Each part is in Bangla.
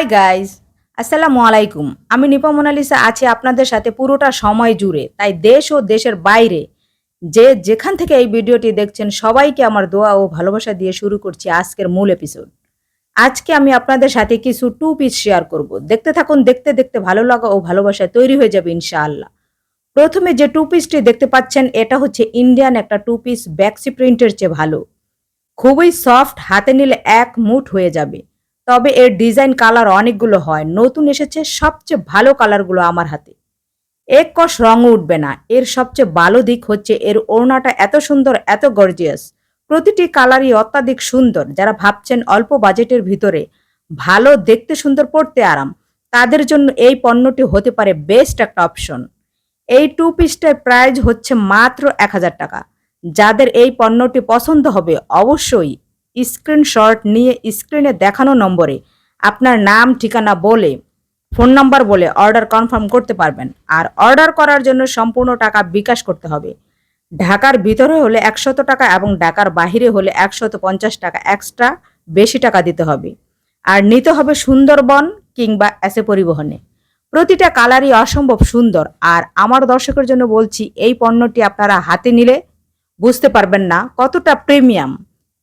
হাই গাইজ আসসালামু আলাইকুম। আমি নিপা মোনালিসা, আছি আপনাদের সাথে পুরোটা সময় জুড়ে। তাই দেশ ও দেশের বাইরে যে যেখান থেকে এই ভিডিওটি দেখছেন, সবাইকে আমার দোয়া ও ভালোবাসা দিয়ে শুরু করছি আজকের মূল এপিসোড আজকে আমি আপনাদের সাথে কিছু টু পিস শেয়ার করব। দেখতে থাকুন, দেখতে দেখতে ভালো লাগা ও ভালোবাসা তৈরি হয়ে যাবে ইনশাআল্লাহ। প্রথমে যে টু পিসটি দেখতে পাচ্ছেন, এটা হচ্ছে ইন্ডিয়ান একটা টু পিস ব্যাক্সি প্রিন্টের চেয়ে ভালো। খুবই সফট হাতে নিলে এক মুঠ হয়ে যাবে। তবে এর ডিজাইন কালার অনেকগুলো হয়। নতুন এসেছে সবচেয়ে ভালো কালারগুলো আমার হাতে। এক কষ রঙও উঠবে না। এর সবচেয়ে ভালো দিক হচ্ছে এর ওড়নাটা এত সুন্দর, এত গর্জিয়াস প্রতিটি কালারই অত্যাধিক সুন্দর। যারা ভাবছেন অল্প বাজেটের ভিতরে ভালো, দেখতে সুন্দর, পড়তে আরাম, তাদের জন্য এই পণ্যটি হতে পারে বেস্ট একটা অপশন এই টু পিসটার প্রাইস হচ্ছে মাত্র এক হাজার টাকা। যাদের এই পণ্যটি পছন্দ হবে অবশ্যই স্ক্রিনশট নিয়ে স্ক্রিনে দেখানো নম্বরে আপনার নাম, ঠিকানা বলে, ফোন নাম্বার বলে অর্ডার কনফার্ম করতে পারবেন। আর অর্ডার করার জন্য সম্পূর্ণ টাকা বিকাশ করতে হবে। ঢাকার ভিতরে হলে একশত টাকা এবং ঢাকার বাহিরে হলে একশত পঞ্চাশ টাকা এক্সট্রা বেশি টাকা দিতে হবে। আর নিতে হবে সুন্দরবন কিংবা এসে পরিবহনে। প্রতিটা কালারই অসম্ভব সুন্দর। আর আমার দর্শকের জন্য বলছি, এই পণ্যটি আপনারা হাতে নিলে বুঝতে পারবেন না কতটা প্রিমিয়াম।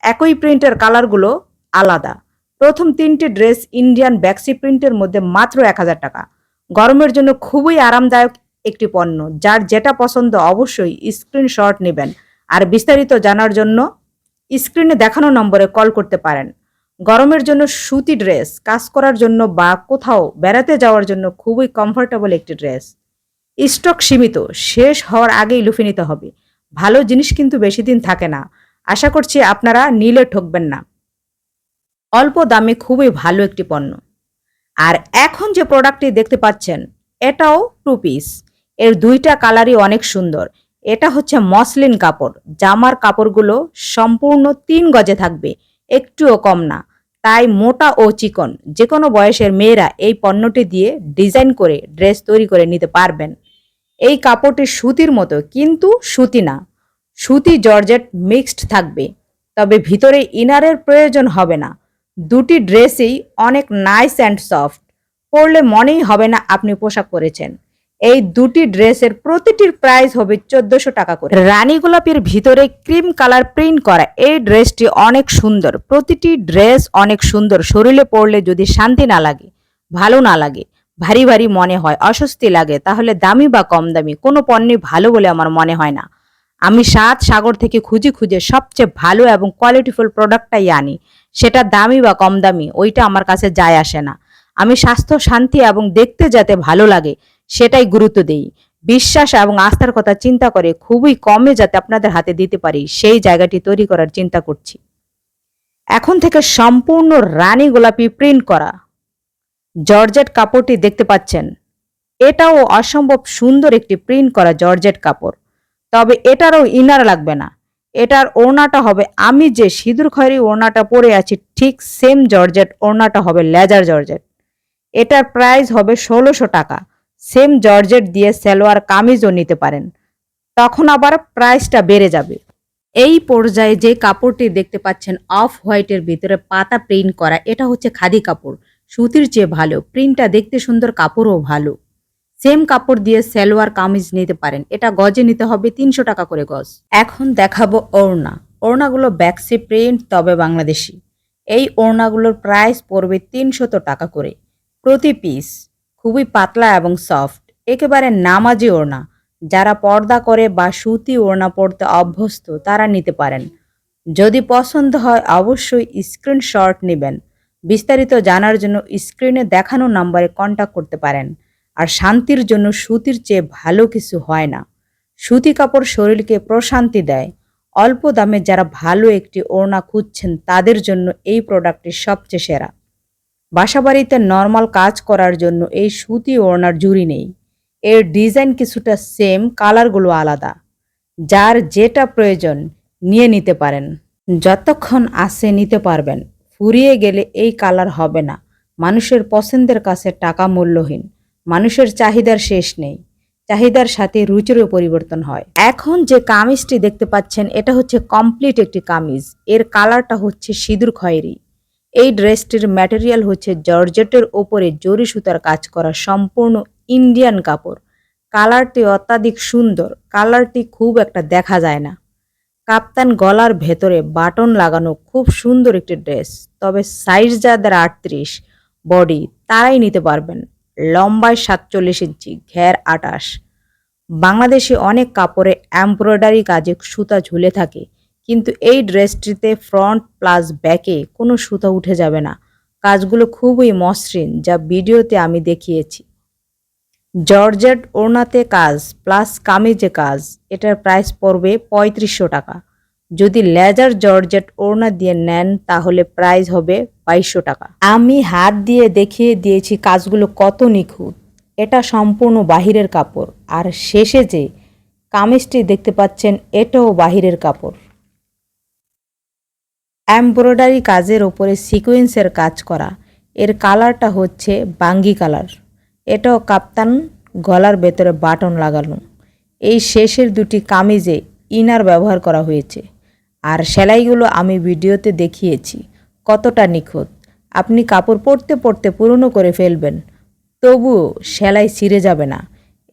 একই প্রিন্টের কালারগুলো আলাদা। প্রথম তিনটি ড্রেস ইন্ডিয়ান ব্যাক্সি প্রিন্টের মধ্যে মাত্র এক হাজার টাকা। গরমের জন্য খুবই আরামদায়ক একটি পণ্য, যার যেটা পছন্দ অবশ্যই স্ক্রিনশট নেবেন। আর বিস্তারিত জানার জন্য স্ক্রিনে দেখানো নম্বরে কল করতে পারেন। গরমের জন্য সুতি ড্রেস, কাজ করার জন্য বা কোথাও বেড়াতে যাওয়ার জন্য খুবই কমফোর্টেবল একটি ড্রেস। স্টক সীমিত, শেষ হওয়ার আগেই লুফে নিতে হবে। ভালো জিনিস কিন্তু বেশি দিন থাকে না। আশা করছি আপনারা নিলে ঠকবেন না। অল্প দামে খুবই ভালো একটি পণ্য। আর এখন যে প্রোডাক্টটি দেখতে পাচ্ছেন, এটাও টু পিস এর দুইটা কালারই অনেক সুন্দর। এটা হচ্ছে মসলিন কাপড়। জামার কাপড়গুলো সম্পূর্ণ তিন গজে থাকবে, একটুও কম না। তাই মোটা ও চিকন। যে কোনো বয়সের মেয়েরা এই পণ্যটি দিয়ে ডিজাইন করে, ড্রেস তৈরি করে নিতে পারবেন। এই কাপড়টি সুতির মতো, কিন্তু সুতি না। সুতি জর্জেট মিক্সড থাকবে। তবে ভিতরে ইনারের প্রয়োজন হবে না। দুটি ড্রেসই অনেক নাইস অ্যান্ড সফট। পরলে মনেই হবে না আপনি পোশাক পরেছেন। এই দুটি ড্রেসের প্রতিটির প্রাইস হবে চোদ্দশো টাকা করে। রানী গোলাপের ভিতরে ক্রিম কালার প্রিন্ট করা এই ড্রেসটি অনেক সুন্দর। প্রতিটি ড্রেস অনেক সুন্দর। শরীরে পরলে যদি শান্তি না লাগে, ভালো না লাগে, ভারী ভারী মনে হয়, অস্বস্তি লাগে, তাহলে দামি বা কম দামি, কোনো পণ্যই ভালো বলে আমার মনে হয় না। আমি সাত সাগর থেকে খুঁজে খুঁজে সবচেয়ে ভালো এবং কোয়ালিটিফুল প্রোডাক্টটাই আনি। সেটা দামি বা কম দামি, ওইটা আমার কাছে যায় আসে না। আমি স্বাস্থ্য, শান্তি এবং দেখতে যাতে ভালো লাগে, সেটাই গুরুত্ব দেই। বিশ্বাস এবং আস্থার কথা চিন্তা করে খুবই কমে যাতে আপনাদের হাতে দিতে পারি, সেই জায়গাটি তৈরি করার চিন্তা করছি। এখন থেকে সম্পূর্ণ রানী গোলাপি প্রিন্ট করা। জর্জেট কাপড়টি দেখতে পাচ্ছেন? এটাও অসম্ভব সুন্দর একটি প্রিন্ট করা জর্জেট কাপড়। তবে এটারও ইনার লাগবে না। এটার ওড়নাটা হবে, আমি যে সিঁদুর খয়েরি ওড়নাটা পরে আছি, ঠিক সেম জর্জেট, ওড়নাটা হবে লেজার জর্জেট। এটার প্রাইস হবে ষোলোশো টাকা। সেম জর্জেট দিয়ে সালোয়ার, কামিজও নিতে পারেন। তখন আবার প্রাইসটা বেড়ে যাবে। এই পর্যায়ে যে কাপড়টি দেখতে পাচ্ছেন অফ হোয়াইটের ভিতরে পাতা প্রিন্ট করা, এটা হচ্ছে খাদি কাপড়। সুতির চেয়ে ভালো। প্রিন্টটা দেখতে সুন্দর, কাপড়ও ভালো। সেম কাপড় দিয়ে সালোয়ার কামিজ নিতে পারেন। এটা গজে নিতে হবে তিনশো টাকা করে গজ। এখন দেখাবো ওড়না। ওড়নাগুলো ব্যাক্সি প্রিন্ট তবে বাংলাদেশি। এই ওড়নাগুলোর প্রাইস পড়বে তিনশত টাকা করে। প্রতি পিস খুবই পাতলা এবং সফট একেবারে নামাজি ওড়না। যারা পর্দা করে বা সুতি ওড়না পড়তে অভ্যস্ত, তারা নিতে পারেন। যদি পছন্দ হয়, অবশ্যই স্ক্রিনশট নেবেন। বিস্তারিত জানার জন্য স্ক্রিনে দেখানো নাম্বারে কন্ট্যাক্ট করতে পারেন। আর শান্তির জন্য সুতির চেয়ে ভালো কিছু হয় না। সুতি কাপড় শরীরকে প্রশান্তি দেয়। অল্প দামে যারা ভালো একটি ওড়না খুঁজছেন, তাদের জন্য এই প্রোডাক্টটি সবচেয়ে সেরা। বাসাবাড়িতে নর্মাল কাজ করার জন্য এই সুতি ওড়নার জুড়ি নেই। এর ডিজাইন কিছুটা সেম, কালারগুলো আলাদা। যার যেটা প্রয়োজন, নিয়ে নিতে পারেন। যতক্ষণ আসে নিতে পারবেন। ফুরিয়ে গেলে এই কালার হবে না। মানুষের পছন্দের কাছে টাকা মূল্যহীন। মানুষের চাহিদার শেষ নেই। চাহিদার সাথে রুচিরও পরিবর্তন হয়। এখন যে কামিজটি দেখতে পাচ্ছেন, এটা হচ্ছে কমপ্লিট একটি কামিজ। এর কালারটা হচ্ছে সিঁদুর খয়েরি। এই ড্রেসটির ম্যাটেরিয়াল হচ্ছে জর্জেটের ওপরে জরি সুতার কাজ করা সম্পূর্ণ ইন্ডিয়ান কাপড়। কালারটি অত্যাধিক সুন্দর, কালারটি খুব একটা দেখা যায় না। কাপ্তান গলার ভেতরে বাটন লাগানো খুব সুন্দর একটি ড্রেস, তবে সাইজ যাদের আটত্রিশ, বডি তারাই নিতে পারবেন। লম্বায় সাতচল্লিশ ইঞ্চি, ঘের আটাশ। বাংলাদেশে অনেক কাপড়ে এমব্রয়ডারি কাজে সুতা ঝুলে থাকে, কিন্তু এই ড্রেসটিতে ফ্রন্ট প্লাস ব্যাকে কোনো সুতা উঠে যাবে না। কাজগুলো খুবই মসৃণ, যা ভিডিওতে আমি দেখিয়েছি। জর্জেট ওড়নাতে কাজ, প্লাস কামিজে কাজ, এটার প্রাইস পড়বে পঁয়ত্রিশশো টাকা। যদি লেজার জর্জেট ওড়না দিয়ে নেন, তাহলে প্রাইস হবে বাইশশো টাকা। আমি হাত দিয়ে দেখিয়ে দিয়েছি কাজগুলো কত নিখুঁত। এটা সম্পূর্ণ বাহিরের কাপড়। আর শেষে যে কামিজটি দেখতে পাচ্ছেন, এটাও বাহিরের কাপড়। এমব্রয়ডারি কাজের ওপরে সিকোয়েন্সের কাজ করা। এর কালারটা হচ্ছে বাঙ্গি কালার। এটাও কাপ্তান গলার ভেতরে বাটন লাগানো। এই শেষের দুটি কামিজে ইনার ব্যবহার করা হয়েছে। আর সেলাইগুলো আমি ভিডিওতে দেখিয়েছি। কতটা নিখুঁত। আপনি কাপড় পরতে পরতে পুরনো করে ফেলবেন। তবুও সেলাই ছিঁড়ে যাবে না।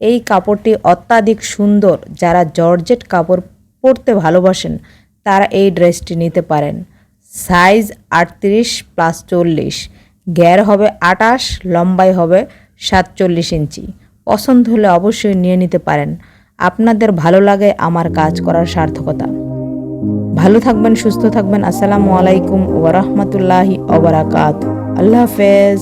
এই কাপড়টি অত্যাধিক সুন্দর। যারা জর্জেট কাপড় পরতে ভালোবাসেন, তারা এই ড্রেসটি নিতে পারেন। সাইজ আটত্রিশ প্লাস চল্লিশ। গ্যার হবে আটাশ, লম্বাই হবে সাতচল্লিশ ইঞ্চি। পছন্দ হলে অবশ্যই নিয়ে নিতে পারেন। আপনাদের ভালো লাগে আমার কাজ করার সার্থকতা। ভালো থাকবেন সুস্থ থাকবেন। আসসালামু আলাইকুম ওরহমতুল্লাহি ওবরাকাত আল্লাহ হাফেজ।